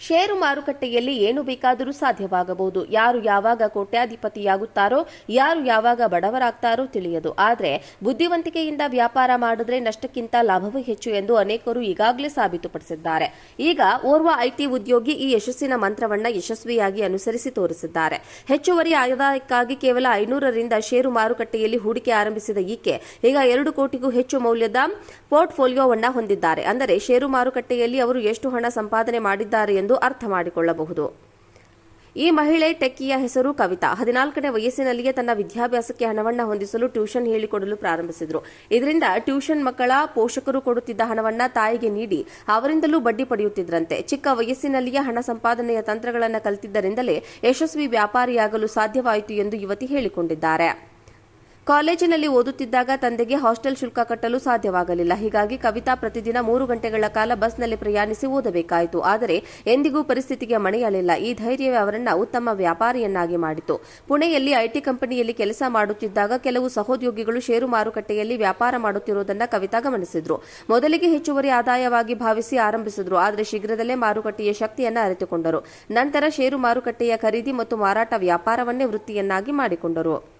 ಷೇರು ಮಾರುಕಟ್ಟೆಯಲ್ಲಿ ಏನು ಬೇಕಾದರೂ ಸಾಧ್ಯವಾಗಬಹುದು. ಯಾರು ಯಾವಾಗ ಕೋಟ್ಯಾಧಿಪತಿಯಾಗುತ್ತಾರೋ, ಯಾರು ಯಾವಾಗ ಬಡವರಾಗ್ತಾರೋ ತಿಳಿಯದು. ಆದರೆ ಬುದ್ಧಿವಂತಿಕೆಯಿಂದ ವ್ಯಾಪಾರ ಮಾಡಿದ್ರೆ ನಷ್ಟಕ್ಕಿಂತ ಲಾಭವೇ ಹೆಚ್ಚು ಎಂದು ಅನೇಕರು ಈಗಾಗಲೇ ಸಾಬೀತುಪಡಿಸಿದ್ದಾರೆ. ಈಗ ಓರ್ವ ಐಟಿ ಉದ್ಯೋಗಿ ಈ ಯಶಸ್ಸಿನ ಮಂತ್ರವನ್ನ ಯಶಸ್ವಿಯಾಗಿ ಅನುಸರಿಸಿ ತೋರಿಸಿದ್ದಾರೆ. ಹೆಚ್ಚುವರಿ ಆದಾಯಕ್ಕಾಗಿ ಕೇವಲ ಐನೂರರಿಂದ ಷೇರು ಮಾರುಕಟ್ಟೆಯಲ್ಲಿ ಹೂಡಿಕೆ ಆರಂಭಿಸಿದ ಈಕೆ, ಈಗ ಎರಡು ಕೋಟಿಗೂ ಹೆಚ್ಚು ಮೌಲ್ಯದ ಪೋರ್ಟ್ಫೋಲಿಯೋವನ್ನ ಹೊಂದಿದ್ದಾರೆ. ಅಂದರೆ ಷೇರು ಮಾರುಕಟ್ಟೆಯಲ್ಲಿ ಅವರು ಎಷ್ಟು ಹಣ ಸಂಪಾದನೆ ಮಾಡಿದ್ದಾರೆ ಎಂದು ಅರ್ಥ ಮಾಡಿಕೊಳ್ಳಬಹುದು. ಈ ಮಹಿಳೆ ಟೆಕ್ಕಿಯ ಹೆಸರು ಕವಿತಾ. ಹದಿನಾಲ್ಕನೇ ವಯಸ್ಸಿನಲ್ಲಿಯೇ ತನ್ನ ವಿದ್ಯಾಭ್ಯಾಸಕ್ಕೆ ಹಣವನ್ನ ಹೊಂದಿಸಲು ಟ್ಯೂಷನ್ ಹೇಳಿಕೊಡಲು ಪ್ರಾರಂಭಿಸಿದರು. ಇದರಿಂದ ಟ್ಯೂಷನ್ ಮಕ್ಕಳ ಪೋಷಕರು ಕೊಡುತ್ತಿದ್ದ ಹಣವನ್ನ ತಾಯಿಗೆ ನೀಡಿ ಅವರಿಂದಲೂ ಬಡ್ಡಿ ಪಡೆಯುತ್ತಿದ್ದರಂತೆ ಚಿಕ್ಕ ವಯಸ್ಸಿನಲ್ಲಿಯೇ ಹಣ ಸಂಪಾದನೆಯ ತಂತ್ರಗಳನ್ನು ಕಲಿತಿದ್ದರಿಂದಲೇ ಯಶಸ್ವಿ ವ್ಯಾಪಾರಿಯಾಗಲು ಸಾಧ್ಯವಾಯಿತು ಎಂದು ಯುವತಿ ಹೇಳಿಕೊಂಡಿದ್ದಾರೆ. ಕಾಲೇಜಿನಲ್ಲಿ ಓದುತ್ತಿದ್ದಾಗ ತಂದೆಗೆ ಹಾಸ್ಟೆಲ್ ಶುಲ್ಕ ಕಟ್ಟಲು ಸಾಧ್ಯವಾಗಲಿಲ್ಲ. ಹೀಗಾಗಿ ಕವಿತಾ ಪ್ರತಿದಿನ ಮೂರು ಗಂಟೆಗಳ ಕಾಲ ಬಸ್ನಲ್ಲಿ ಪ್ರಯಾಣಿಸಿ ಓದಬೇಕಾಯಿತು. ಆದರೆ ಎಂದಿಗೂ ಪರಿಸ್ಥಿತಿಗೆ ಮಣಿಯಲಿಲ್ಲ. ಈ ಧೈರ್ಯವೇ ಅವರನ್ನ ಉತ್ತಮ ವ್ಯಾಪಾರಿಯನ್ನಾಗಿ ಮಾಡಿತು. ಪುಣೆಯಲ್ಲಿ ಐಟಿ ಕಂಪನಿಯಲ್ಲಿ ಕೆಲಸ ಮಾಡುತ್ತಿದ್ದಾಗ ಕೆಲವು ಸಹೋದ್ಯೋಗಿಗಳು ಷೇರು ಮಾರುಕಟ್ಟೆಯಲ್ಲಿ ವ್ಯಾಪಾರ ಮಾಡುತ್ತಿರುವುದನ್ನು ಕವಿತಾ ಗಮನಿಸಿದ್ರು. ಮೊದಲಿಗೆ ಹೆಚ್ಚುವರಿ ಆದಾಯವಾಗಿ ಭಾವಿಸಿ ಆರಂಭಿಸಿದ್ರು. ಆದರೆ ಶೀಘ್ರದಲ್ಲೇ ಮಾರುಕಟ್ಟೆಯ ಶಕ್ತಿಯನ್ನು ಅರಿತುಕೊಂಡರು. ನಂತರ ಷೇರು ಮಾರುಕಟ್ಟೆಯ ಖರೀದಿ ಮತ್ತು ಮಾರಾಟ ವ್ಯಾಪಾರವನ್ನೇ ವೃತ್ತಿಯನ್ನಾಗಿ ಮಾಡಿಕೊಂಡರು.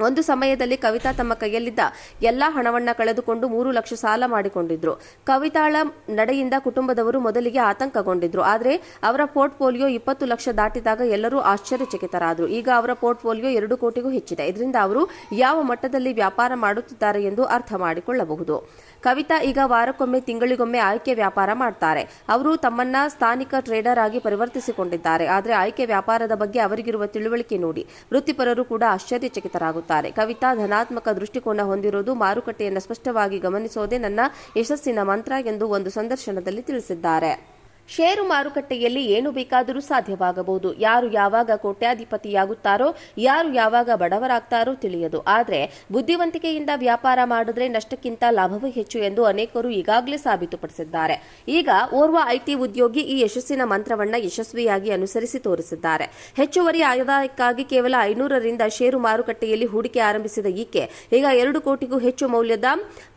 ಒಂದು ಸಮಯದಲ್ಲಿ ಕವಿತಾ ತಮ್ಮ ಕೈಯಲ್ಲಿದ್ದ ಎಲ್ಲಾ ಹಣವನ್ನ ಕಳೆದುಕೊಂಡು ಮೂರು ಲಕ್ಷ ಸಾಲ ಮಾಡಿಕೊಂಡಿದ್ರು. ಕವಿತಾಳ ನಡೆಯಿಂದ ಕುಟುಂಬದವರು ಮೊದಲಿಗೆ ಆತಂಕಗೊಂಡಿದ್ರು. ಆದರೆ ಅವರ ಪೋರ್ಟ್ಫೋಲಿಯೋ ಇಪ್ಪತ್ತು ಲಕ್ಷ ದಾಟಿದಾಗ ಎಲ್ಲರೂ ಆಶ್ಚರ್ಯಚಕಿತರಾದರು. ಈಗ ಅವರ ಪೋರ್ಟ್ಫೋಲಿಯೋ ಎರಡು ಕೋಟಿಗೂ ಹೆಚ್ಚಿದೆ. ಇದರಿಂದ ಅವರು ಯಾವ ಮಟ್ಟದಲ್ಲಿ ವ್ಯಾಪಾರ ಮಾಡುತ್ತಿದ್ದಾರೆ ಎಂದು ಅರ್ಥ ಮಾಡಿಕೊಳ್ಳಬಹುದು. ಕವಿತಾ ಈಗ ವಾರಕ್ಕೊಮ್ಮೆ, ತಿಂಗಳಿಗೊಮ್ಮೆ ಆಯ್ಕೆ ವ್ಯಾಪಾರ ಮಾಡ್ತಾರೆ. ಅವರು ತಮ್ಮನ್ನ ಸ್ಥಾನಿಕ ಟ್ರೇಡರ್ ಆಗಿ ಪರಿವರ್ತಿಸಿಕೊಂಡಿದ್ದಾರೆ. ಆದರೆ ಆಯ್ಕೆ ವ್ಯಾಪಾರದ ಬಗ್ಗೆ ಅವರಿಗಿರುವ ತಿಳುವಳಿಕೆ ನೋಡಿ. ವೃತ್ತಿಪರರು ಕೂಡ ಆಶ್ಚರ್ಯಚಕಿತರಾಗುತ್ತಾರೆ. ಕವಿತಾ ಧನಾತ್ಮಕ ದೃಷ್ಟಿಕೋನ ಹೊಂದಿರುವುದು ಮಾರುಕಟ್ಟೆಯನ್ನು ಸ್ಪಷ್ಟವಾಗಿ ಗಮನಿಸೋದೇ ನನ್ನ ಯಶಸ್ಸಿನ ಮಂತ್ರ ಎಂದು ಒಂದು ಸಂದರ್ಶನದಲ್ಲಿ ತಿಳಿಸಿದ್ದಾರೆ. ಷೇರು ಮಾರುಕಟ್ಟೆಯಲ್ಲಿ ಏನು ಬೇಕಾದರೂ ಸಾಧ್ಯವಾಗಬಹುದು. ಯಾರು ಯಾವಾಗ ಕೋಟ್ಯಾಧಿಪತಿಯಾಗುತ್ತಾರೋ, ಯಾರು ಯಾವಾಗ ಬಡವರಾಗ್ತಾರೋ ತಿಳಿಯದು. ಆದರೆ, ಬುದ್ಧಿವಂತಿಕೆಯಿಂದ ವ್ಯಾಪಾರ ಮಾಡಿದ್ರೆ ನಷ್ಟಕ್ಕಿಂತ ಲಾಭವೇ ಹೆಚ್ಚು ಎಂದು ಅನೇಕರು ಈಗಾಗಲೇ ಸಾಬೀತುಪಡಿಸಿದ್ದಾರೆ. ಈಗ ಓರ್ವ ಐಟಿ ಉದ್ಯೋಗಿ ಈ ಯಶಸ್ಸಿನ ಮಂತ್ರವನ್ನ ಯಶಸ್ವಿಯಾಗಿ ಅನುಸರಿಸಿ ತೋರಿಸಿದ್ದಾರೆ. ಹೆಚ್ಚುವರಿ ಆದಾಯಕ್ಕಾಗಿ ಕೇವಲ ಐನೂರರಿಂದ ಷೇರು ಮಾರುಕಟ್ಟೆಯಲ್ಲಿ ಹೂಡಿಕೆ ಆರಂಭಿಸಿದ ಈಕೆ, ಈಗ ಎರಡು ಕೋಟಿಗೂ ಹೆಚ್ಚು ಮೌಲ್ಯದ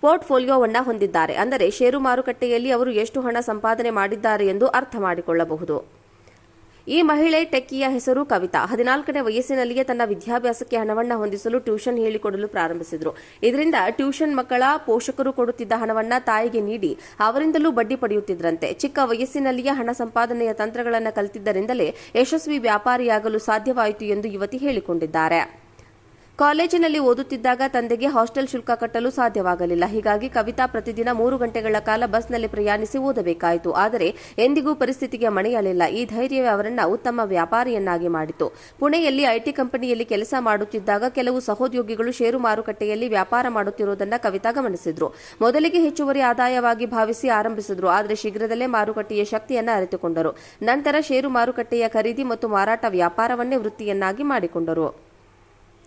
ಪೋರ್ಟ್ಫೋಲಿಯೋವನ್ನ ಹೊಂದಿದ್ದಾರೆ. ಅಂದರೆ, ಷೇರು ಮಾರುಕಟ್ಟೆಯಲ್ಲಿ ಅವರು ಎಷ್ಟು ಹಣ ಸಂಪಾದನೆ ಮಾಡಿದ್ದಾರೆ ಎಂದು ಅರ್ಥ ಮಾಡಿಕೊಳ್ಳಬಹುದು. ಈ ಮಹಿಳೆ ಟೆಕ್ಕಿಯ ಹೆಸರು ಕವಿತಾ. ಹದಿನಾಲ್ಕನೇ ವಯಸ್ಸಿನಲ್ಲಿಯೇ ತನ್ನ ವಿದ್ಯಾಭ್ಯಾಸಕ್ಕೆ ಹಣವನ್ನ ಹೊಂದಿಸಲು ಟ್ಯೂಷನ್ ಹೇಳಿಕೊಡಲು ಪ್ರಾರಂಭಿಸಿದರು. ಇದರಿಂದ ಟ್ಯೂಷನ್ ಮಕ್ಕಳ ಪೋಷಕರು ಕೊಡುತ್ತಿದ್ದ ಹಣವನ್ನ ತಾಯಿಗೆ ನೀಡಿ ಅವರಿಂದಲೂ ಬಡ್ಡಿ ಪಡೆಯುತ್ತಿದ್ದರಂತೆ ಚಿಕ್ಕ ವಯಸ್ಸಿನಲ್ಲಿಯೇ ಹಣ ಸಂಪಾದನೆಯ ತಂತ್ರಗಳನ್ನು ಕಲಿತಿದ್ದರಿಂದಲೇ ಯಶಸ್ವಿ ವ್ಯಾಪಾರಿಯಾಗಲು ಸಾಧ್ಯವಾಯಿತು ಎಂದು ಯುವತಿ ಹೇಳಿಕೊಂಡಿದ್ದಾರೆ. ಕಾಲೇಜಿನಲ್ಲಿ ಓದುತ್ತಿದ್ದಾಗ ತಂದೆಗೆ ಹಾಸ್ಟೆಲ್ ಶುಲ್ಕ ಕಟ್ಟಲು ಸಾಧ್ಯವಾಗಲಿಲ್ಲ. ಹೀಗಾಗಿ ಕವಿತಾ ಪ್ರತಿದಿನ ಮೂರು ಗಂಟೆಗಳ ಕಾಲ ಬಸ್ನಲ್ಲಿ ಪ್ರಯಾಣಿಸಿ ಓದಬೇಕಾಯಿತು. ಆದರೆ ಎಂದಿಗೂ ಪರಿಸ್ಥಿತಿಗೆ ಮಣಿಯಲಿಲ್ಲ. ಈ ಧೈರ್ಯವೇ ಅವರನ್ನ ಉತ್ತಮ ವ್ಯಾಪಾರಿಯನ್ನಾಗಿ ಮಾಡಿತು. ಪುಣೆಯಲ್ಲಿ ಐಟಿ ಕಂಪನಿಯಲ್ಲಿ ಕೆಲಸ ಮಾಡುತ್ತಿದ್ದಾಗ ಕೆಲವು ಸಹೋದ್ಯೋಗಿಗಳು ಷೇರು ಮಾರುಕಟ್ಟೆಯಲ್ಲಿ ವ್ಯಾಪಾರ ಮಾಡುತ್ತಿರುವುದನ್ನು ಕವಿತಾ ಗಮನಿಸಿದ್ರು. ಮೊದಲಿಗೆ ಹೆಚ್ಚುವರಿ ಆದಾಯವಾಗಿ ಭಾವಿಸಿ ಆರಂಭಿಸಿದ್ರು. ಆದರೆ ಶೀಘ್ರದಲ್ಲೇ ಮಾರುಕಟ್ಟೆಯ ಶಕ್ತಿಯನ್ನು ಅರಿತುಕೊಂಡರು. ನಂತರ ಷೇರು ಮಾರುಕಟ್ಟೆಯ ಖರೀದಿ ಮತ್ತು ಮಾರಾಟ ವ್ಯಾಪಾರವನ್ನೇ ವೃತ್ತಿಯನ್ನಾಗಿ ಮಾಡಿಕೊಂಡರು.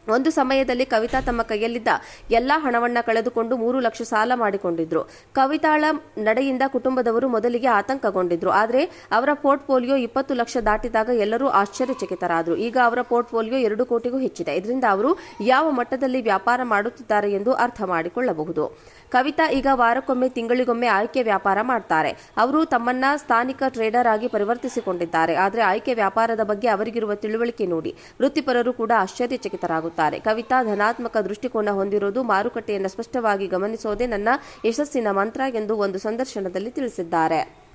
ಒಂದು ಸಮಯದಲ್ಲಿ ಕವಿತಾ ತಮ್ಮ ಕೈಯಲ್ಲಿದ್ದ ಎಲ್ಲಾ ಹಣವನ್ನ ಕಳೆದುಕೊಂಡು ಮೂರು ಲಕ್ಷ ಸಾಲ ಮಾಡಿಕೊಂಡಿದ್ರು. ಕವಿತಾಳ ನಡೆಯಿಂದ ಕುಟುಂಬದವರು ಮೊದಲಿಗೆ ಆತಂಕಗೊಂಡಿದ್ರು. ಆದರೆ ಅವರ ಪೋರ್ಟ್ಫೋಲಿಯೋ ಇಪ್ಪತ್ತು ಲಕ್ಷ ದಾಟಿದಾಗ ಎಲ್ಲರೂ ಆಶ್ಚರ್ಯಚಕಿತರಾದರು. ಈಗ ಅವರ ಪೋರ್ಟ್ಫೋಲಿಯೋ ಎರಡು ಕೋಟಿಗೂ ಹೆಚ್ಚಿದೆ. ಇದರಿಂದ ಅವರು ಯಾವ ಮಟ್ಟದಲ್ಲಿ ವ್ಯಾಪಾರ ಮಾಡುತ್ತಿದ್ದಾರೆ ಎಂದು ಅರ್ಥ ಮಾಡಿಕೊಳ್ಳಬಹುದು. ಕವಿತಾ ಈಗ ವಾರಕ್ಕೊಮ್ಮೆ, ತಿಂಗಳಿಗೊಮ್ಮೆ ಆಯ್ಕೆ ವ್ಯಾಪಾರ ಮಾಡ್ತಾರೆ. ಅವರು ತಮ್ಮನ್ನ ಸ್ಥಾನಿಕ ಟ್ರೇಡರ್ ಆಗಿ ಪರಿವರ್ತಿಸಿಕೊಂಡಿದ್ದಾರೆ. ಆದರೆ ಆಯ್ಕೆ ವ್ಯಾಪಾರದ ಬಗ್ಗೆ ಅವರಿಗಿರುವ ತಿಳುವಳಿಕೆ ನೋಡಿ. ವೃತ್ತಿಪರರು ಕೂಡ ಆಶ್ಚರ್ಯಚಕಿತರಾಗುತ್ತಾರೆ. ಕವಿತಾ ಧನಾತ್ಮಕ ದೃಷ್ಟಿಕೋನ ಹೊಂದಿರುವುದು ಮಾರುಕಟ್ಟೆಯನ್ನು ಸ್ಪಷ್ಟವಾಗಿ ಗಮನಿಸೋದೇ ನನ್ನ ಯಶಸ್ಸಿನ ಮಂತ್ರ ಎಂದು ಒಂದು ಸಂದರ್ಶನದಲ್ಲಿ ತಿಳಿಸಿದ್ದಾರೆ.